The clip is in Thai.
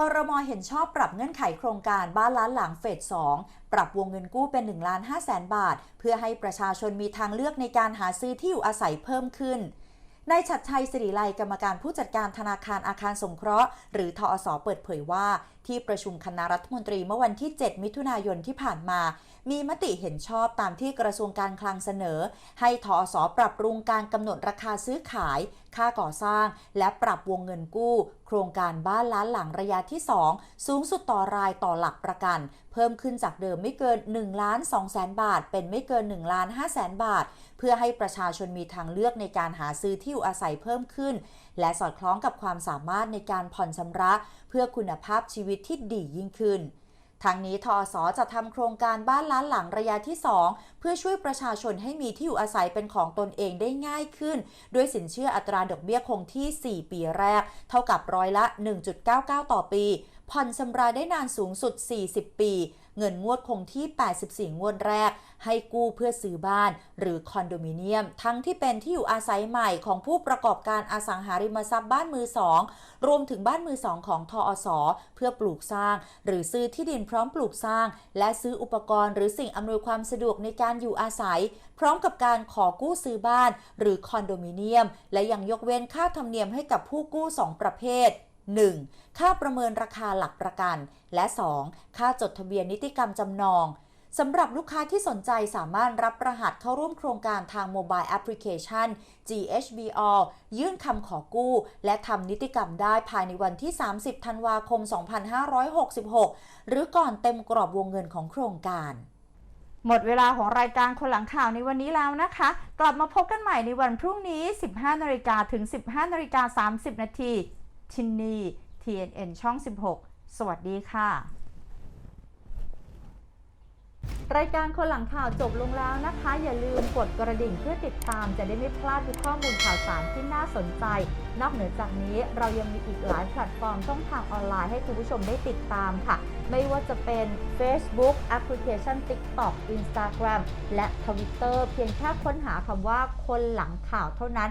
คอรมอเห็นชอบปรับเงื่อนไขโครงการบ้านล้านหลังเฟส 2 ปรับวงเงินกู้เป็น1ล้าน5แสนบาท เพื่อให้ประชาชนมีทางเลือกในการหาซื้อที่อยู่อาศัยเพิ่มขึ้น นายชัดชัยสิริไลกรรมการผู้จัดการธนาคารอาคารสงเคราะห์ หรือทอสเปิดเผยว่า ที่ประชุมคณะรัฐมนตรีเมื่อวันที่ 7 มิถุนายนที่ผ่านมา มีมติเห็นชอบตามที่กระทรวงการคลังเสนอ ให้ทอสปรับปรุงการกำหนดราคาซื้อขาย ค่าก่อสร้าง และปรับวงเงินกู้ โครงการบ้านล้านหลังระยะที่ 2 สูงสุดต่อรายต่อหลักประกัน เพิ่มขึ้นจากเดิมไม่เกิน1ล้าน2แสนบาท เป็นไม่เกิน1ล้าน5แสนบาท เพื่อให้ประชาชนมีทางเลือกในการหาซื้อที่อยู่อาศัยเพิ่มขึ้น และสอดคล้องกับความสามารถในการผ่อนชำระ เพื่อคุณภาพชีวิตที่ดียิ่งขึ้นทางนี้ทอสอจะทำโครงการบ้านล้านหลังระยะที่ 2 เพื่อช่วยประชาชนให้มีที่อยู่อาศัยเป็นของตนเองได้ง่ายขึ้น ด้วยสินเชื่ออัตราดอกเบี้ยคงที่ 4 ปีแรก เท่ากับร้อยละ 1.99 ต่อปี ผ่อนชำระได้นานสูงสุด 40 ปี เงินงวดคงที่ 84 งวดแรก ให้กู้เพื่อซื้อบ้าน หรือคอนโดมิเนียม ทั้งที่เป็นที่อยู่อาศัยใหม่ของผู้ประกอบการอสังหาริมทรัพย์บ้านมือสองรวมถึงบ้านมือสองของทอสเพื่อปลูกสร้าง หรือซื้อที่ดินพร้อมปลูกสร้าง และซื้ออุปกรณ์หรือสิ่งอำนวยความสะดวกในการอยู่อาศัย พร้อมกับการขอกู้ซื้อบ้าน หรือคอนโดมิเนียม และยังยกเว้นค่าธรรมเนียมให้กับผู้กู้ 2 ประเภท 1. ค่าประเมินราคาหลักประกัน และ 2. ค่าจดทะเบียนนิติกรรมจำนองสำหรับลูกค้าที่สนใจสามารถรับรหัสเข้าร่วมโครงการทางโมบายแอปพลิเคชัน GHBall ยื่นคำขอกู้ และทำนิติกรรมได้ภายในวันที่ 30 ธันวาคม 2566 หรือก่อนเต็มกรอบวงเงินของโครงการ หมดเวลาของรายการคนหลังข่าวในวันนี้แล้วนะคะ กลับมาพบกันใหม่ในวันพรุ่งนี้ 15นาฬิกาถึง 15นาฬิกา30นาที ทินนี TNN ช่อง 16 สวัสดีค่ะ รายการคนหลังข่าวจบลงแล้วนะคะ อย่าลืมกดกระดิ่งเพื่อติดตามจะได้ไม่พลาดทุกข้อมูลข่าวสารที่น่าสนใจ นอกเหนือจากนี้เรายังมีอีกหลายแพลตฟอร์มช่องทางออนไลน์ให้คุณผู้ชมได้ติดตามค่ะ ไม่ว่าจะเป็น Facebook แอปพลิเคชัน TikTok Instagram และ Twitter เพียงแค่ค้นหาคำว่าคนหลังข่าวเท่านั้น